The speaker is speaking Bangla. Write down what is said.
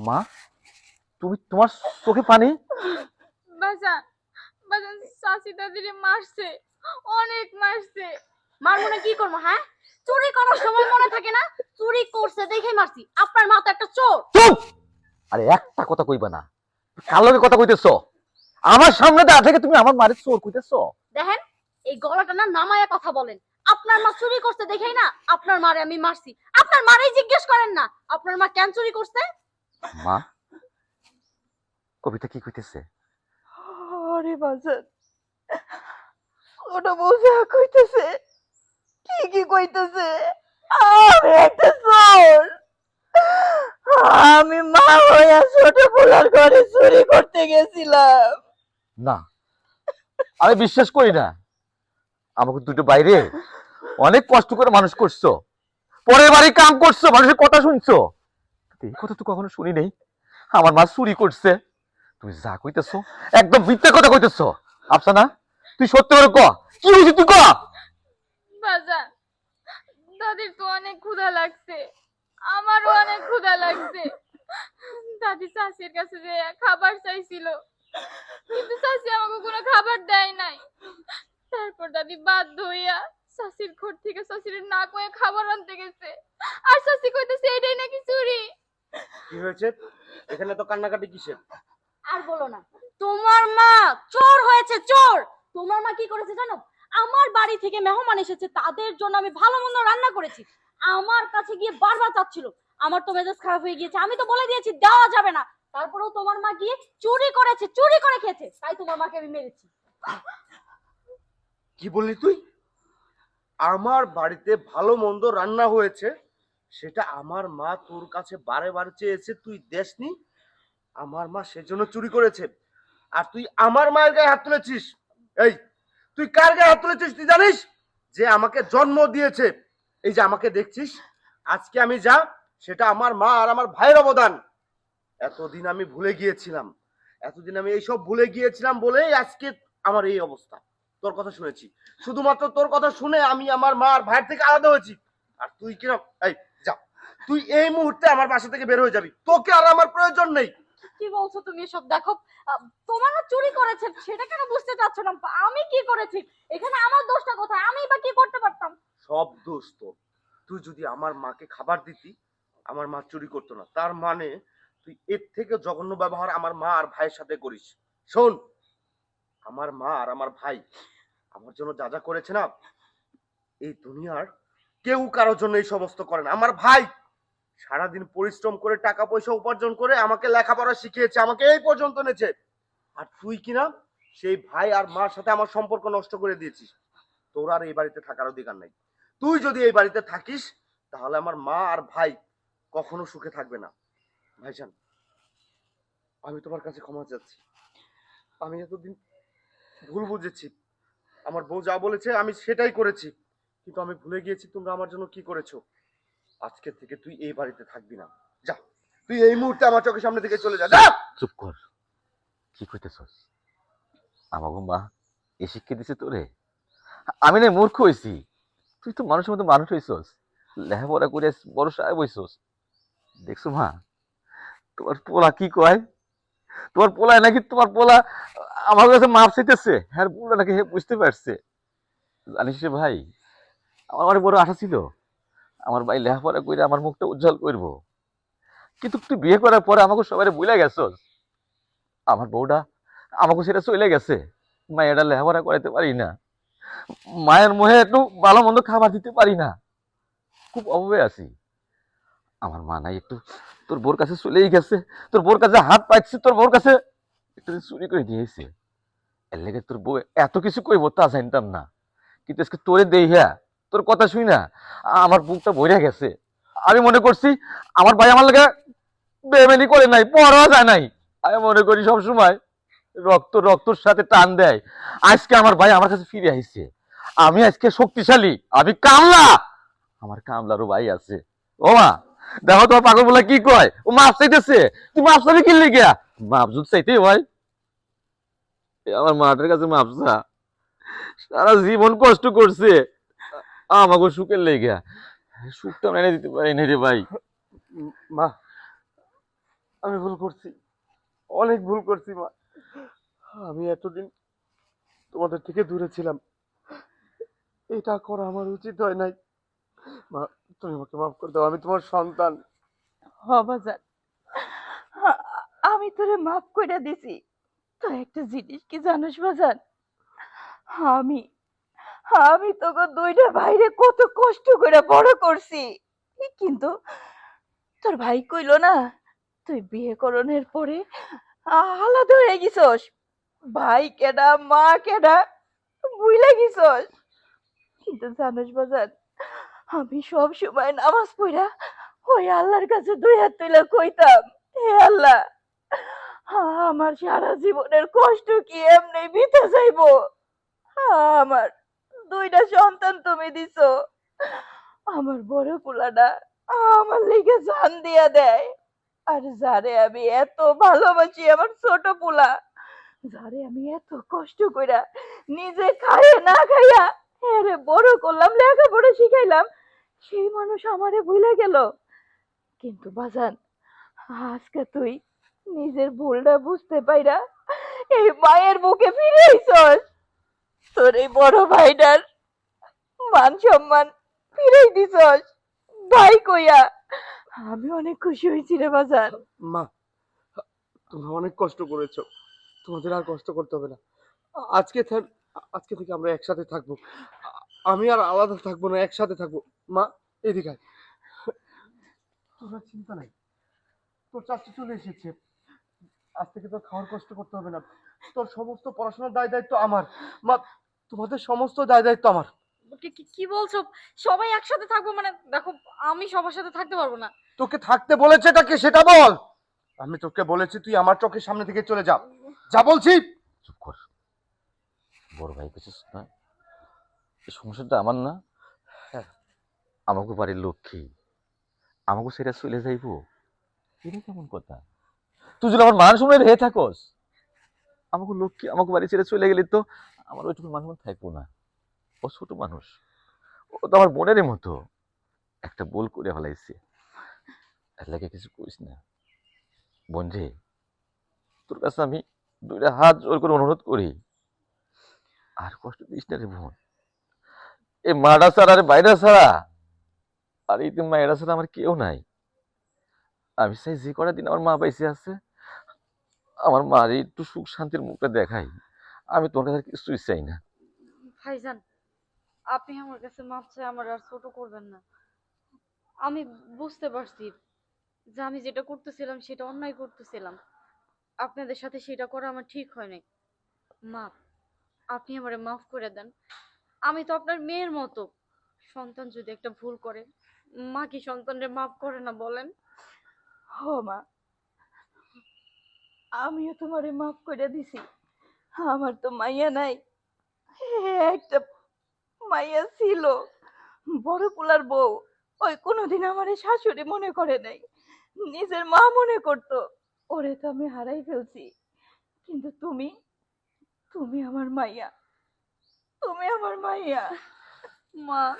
মা তুমি তোমার চোখে পানি? বাজান বাজান শাশি দাদিরে মারছে অনেক মারছে। মারবো না কি করব হ্যাঁ? চুরি করার সময় মনে থাকে না? চুরি করছে দেখে মারছি। আপনার মা তো একটা চোর। চুপ! আরে একটা কথা কইবা না। কার লগে কথা কইতেছো? আমার সামনে দাঁড়া থেকে তুমি আমার মারে চোর কইতেছো? দেখেন এই গলাটা না নামায়া কথা বলেন। আপনার মা চুরি করছে দেখেই না? আপনার মারে আমি মারছি। আপনার মারেই জিজ্ঞেস করেন না। আপনার মা কেন চুরি করছে? মা? কবিতা কি কইতেছে? আরে বাজার ওটা বসে কইতেছে। ঠিকই কইতেছে? আমি একটা চোর আমি মা হইয়া ছোট পোলার ঘরে চুরি করতে গেছিলাম। না আমি বিশ্বাস করি না। আমাকে দুটো বাইরে অনেক কষ্ট করে মানুষ করছ। পরের বাড়ি কাম করছ মানুষের কথা শুনছো। এই কথা তো কখনো শুনি নেই। আমার মা চুরি করছে। তুমি যা কইতেছো, একদম মিথ্যা কথা কইতেছো। আফসানা, তুই সত্যি করে ক। কি হয়েছে তুই ক? বাজান দাদির তো অনেক ক্ষুধা লাগছে। আমারও অনেক ক্ষুধা লাগছে। দাদি শাশির কাছে যে খাবার চাইছিল। কিন্তু শাশি আমাকে কোনো খাবার দেয় নাই। তারপর দাদি বাধ্য হইয়া শাশির ঘর থেকে শাশির না কয়ে খাবার আনতে গেছে। আর শাশি কইতেছে, এটাই নাকি চুরি? কি হয়েছে? এখানে তো কান্নাকাটি কিসের? আর বলো না। তোমার মা চোর হয়েছে চোর! তোমার মা কি করেছে জানো? আমার বাড়ি থেকে মেহমান এসেছে তাদের জন্য আমি ভালো মন্দ রান্না করেছি। আমার কাছে গিয়ে বারবার চাচ্ছিল। আমার তো মেজাজ খারাপ হয়ে গিয়েছে আমি তো বলে দিয়েছি দেওয়া যাবে না। তারপরেও তোমার মা গিয়ে চুরি করেছে চুরি করে খেয়েছে। তাই তোমার মাকে আমি মেরেছি। কি বললি তুই? আমার বাড়িতে ভালো মন্দ রান্না হয়েছে সেটা আমার মা তোর কাছে বারে বারে চেয়েছে, তুই দেসনি। আমার মা সেজন্য চুরি করেছে। আর তুই আমার মায়ের গায়ে হাত তুলেছিস। এই, তুই কার গায়ে হাত তুলেছিস তুই জানিস? যে আমাকে জন্ম দিয়েছে। এই যে আমাকে দেখছিস? আজকে আমি যা, সেটা আমার মা আর আমার ভাইয়ের অবদান। এতদিন আমি ভুলে গিয়েছিলাম। এতদিন আমি এইসব ভুলে গিয়েছিলাম বলেই আজকে আমার এই অবস্থা। তোর কথা শুনেছি। শুধুমাত্র তোর কথা শুনে আমি আমার মা আর ভাইয়ের থেকে আলাদা হয়েছি। আর তুই কিনা এই তুই এই মুহূর্তে আমার বাসা থেকে বের হয়ে যাবি। তোকে আর আমার প্রয়োজন নেই। কি বলছো তুমি এসব? দেখো তোমার মা চুরি করেছে সেটা কেন বুঝতে চাচ্ছ না? আমি কি করেছি? এখানে আমার দোষটা কোথায়? আমি বা কি করতে পারতাম? সব দোষ তো তুই যদি আমার মাকে খাবার দিতি আমার মা চুরি করতো না। তার মানে তুই এর থেকে জঘন্য ব্যবহার আমার মা আর ভাইয়ের সাথে করিস। শোন আমার মা আর আমার ভাই আমার জন্য যা যা করেছে না এই দুনিয়ার কেউ কারোর জন্য এই সমস্ত করে না। আমার ভাই সারাদিন পরিশ্রম করে টাকা পয়সা উপার্জন করে আমাকে লেখাপড়া শিখিয়েছে, আমাকে এই পর্যন্ত এনেছে। আর তুই কিনা সেই ভাই আর মার সাথে আমার সম্পর্ক নষ্ট করে দিয়েছিস। তোর আর এই বাড়িতে থাকার অধিকার নাই। তুই যদি এই বাড়িতে থাকিস, তাহলে আমার মা আর ভাই কখনো সুখে থাকবে না। ভাইজান, আমি তোমার কাছে ক্ষমা চাচ্ছি। আমি এতদিন ভুল বুঝেছি। আমার বউ যা বলেছে আমি সেটাই করেছি। কিন্তু আমি ভুলে গিয়েছি তোমরা আমার জন্য কি করেছ। আজকে থেকে তুই এই বাড়িতে থাকবি না। যা, তুই এই মুহূর্তে আমার চোখের সামনে থেকে চলে যা চুপ কর। কি কইতেছস? আমাকে মা এ শিক্ষা দিছে তোরে? আমি না মূর্খ হইছি। তুই তো মানুষের মতো মানুষ হইছস। লেখাপড়া করে বড় সাহেব হইছস। দেখছ মা, তোমার পোলা কি কয়? তোমার পোলায় নাকি তোমার পোলা আমার কাছে মাপ চাইতেছে? হ্যাঁ পোলা নাকি বুঝতে পারছে। জানিস ভাই, আমার অনেক বড় আশা ছিল। আমার ভাই লেখাপড়া করে আমার মুখটা উজ্জ্বল করব। কিন্তু তুই বিয়ে করার পরে আমাকে সবাই ভুলে গেছস? আমার বউটা আমাকে সেটা চলে গেছে। মায়েরা লেখাপড়া করাইতে পারি না। মায়ের মুহে একটু ভালো মন্দ খাবার দিতে পারি না। খুব অভাবে আছি। আমার মা নাই, একটু তোর বোর কাছে চলেই গেছে। তোর বোর কাছে হাত পাইছে, তোর বোর কাছে একটু চুরি করে দিয়েছে এর লেগে তোর বউ এত কিছু কইব তা জানতাম না। কিন্তু আজকে তোরে দেই হ্যাঁ। তোর কথা শুই না? আমার বুকটা ভরে গেছে। আমি মনে করছি আমার ভাই আমার লেগে বেমেনি করে নাই পড়া যায় নাই। আমি মনে করি সব সময় রক্ত রক্তর সাথে টান দেয়। আজকে আমার ভাই আমার কাছে ফিরে আইছে। আমি আজকে শক্তিশালী, আমি কামলা। আমার কামলারও ভাই আছে। ও মা, দেখো তোমার পাগল বলে কি কয়? ও মাপ চাইতেছে। তুই মাপ চাইতে কিনলি গিয়া? মাপ চাইতেই হয়। এ আমার মাঠের কাছে মাপ চা। সারা জীবন কষ্ট করছে। আমাকে সুখের লেগে সুখটা মেনে দিতে পারি না রে ভাই। মা, আমি ভুল করছি। অনেক ভুল করছি, মা। আমি এতদিন তোমাদের থেকে দূরে ছিলাম। এটা করা আমার উচিত হয় নাই। মা, তুমি আমাকে মাফ করে দাও, আমি তোমার সন্তান। হ বাজান আ- আমি তোরে মাফ করে দিছি। তো একটা জিনিস কি জানিস বাজান? আমি আমি তোকে দুইটা ভাইরে কত কষ্ট করে বড় করছি। কিন্তু তোর ভাই কইলো না, তুই বিয়ে করণের পরে আলাদা হয়ে গেছস। ভাই কেডা, মা কেডা বুইলা গেছস। কিন্তু জানিস বাজান, আমি সব সময় নামাজ পড়া ওই আল্লাহর কাছে দুই হাত তুলে কইতাম, হে আল্লাহ, আমার সারা জীবনের কষ্ট কি এমনি বিতে যাইবো? আমার দুইটা সন্তান তুমি দিছো। আমার বড় পোলাটা আমার লিগে জান দিয়া দেয়। আর যারে আমি এত ভালোবাসি আমার ছোট পোলা, যারে আমি এত কষ্ট কইরা নিজে খাইয়ে না খাইয়া আরে বড় করলাম লেখা লেখাপড়া শিখাইলাম, সেই মানুষ আমারে ভুলে গেল। কিন্তু বাজান, আজকে তুই নিজের ভুলটা বুঝতে পাইরা এই মায়ের বুকে ফিরে আইসস। তোর এই বড় ভাইটার মান সম্মান ফিরে দিছস। ভাই কইয়া। আমি অনেক খুশি হয়েছি রে বাজান। মা, তোমরা অনেক কষ্ট করেছ। তোমাদের আর কষ্ট করতে হবে না। আজকে আজকে থেকে আমরা একসাথে থাকব। আমি আর আলাদা থাকব না, একসাথে থাকব। মা, এদিকে আর চিন্তা নাই। তোর চাকরি চলে এসেছে। আজ থেকে তোর খাওয়ার কষ্ট করতে হবে না। তোর সমস্ত পড়াশোনার দায় দায়িত্ব আমার। মা তোমাদের সমস্ত দায় দায়িত্ব আমার। কি- কি- কি বলছো? সবাই একসাথে থাকব মানে দেখো আমি সবার সাথে থাকতে পারব না। তোকে থাকতে বলেছে তাকে সেটা বল। আমি তোকে বলেছি তুই আমার চোখের সামনে থেকে চলে যা। যা বলছি। চুপ কর। বড় ভাই কিছু না? এই সমস্যাটা আমার না। হ্যাঁ। আমাকে বাড়ির লক্ষ্মী। আমাকে সেটা চলে যাইবো। এটা কেমন কথা? তুই যদি আমার মান সম্মান রেহে থাকস, আমাকে লক্ষ্মী, আমাকে বাড়ি ছেড়ে চলে গেলি তো, আমার ওইটুকু মান সম্মান থাকব না। ও ছোট মানুষ। ও তো আমার বোনেরই মতো। একটা ভুল করে ফেলাইছে। এর লাগে কিছু কইস না। বোন রে, তোর কাছে আমি দুইটা হাত জোর করে অনুরোধ করি। আর কষ্ট দিস না রে বোন। এ মাটা ছাড়া আর বাইরে ছাড়া, আর এই মায়েরা ছাড়া আমার কেউ নাই। আমি চাই যে কটা দিন আমার মা পাইছে আছে আমার মার একটু সুখ শান্তির মুখটা দেখাই। আমি তোমার কাছে কিছুই চাই না। ভাইজান, আপনি আমার কাছে মাপ চাই আমার আর ছোট করবেন না। আমি বুঝতে পারছি যে আমি যেটা করতেছিলাম সেটা অন্যায় করতেছিলাম। আপনাদের সাথে সেটা করা আমার ঠিক হয় নাই মা, আপনি আমারে মাফ করে দেন। আমি তো আপনার মেয়ের মতো। সন্তান যদি একটা ভুল করে, মা কি সন্তানরে মাফ করে না বলেন? হ মা। আমিও তোমারে মাফ করে দিছি। আমার তো মাইয়া নাই। একটা মাইয়া ছিল। বড় পোলার বউ। ওই কোনোদিন আমারে শাশুড়ি মনে করে নাই। নিজের মা মনে করতো। ওরে তো আমি হারাই ফেলছি। কিন্তু তুমি তুমি আমার মাইয়া। তুমি আমার মাইয়া। মা।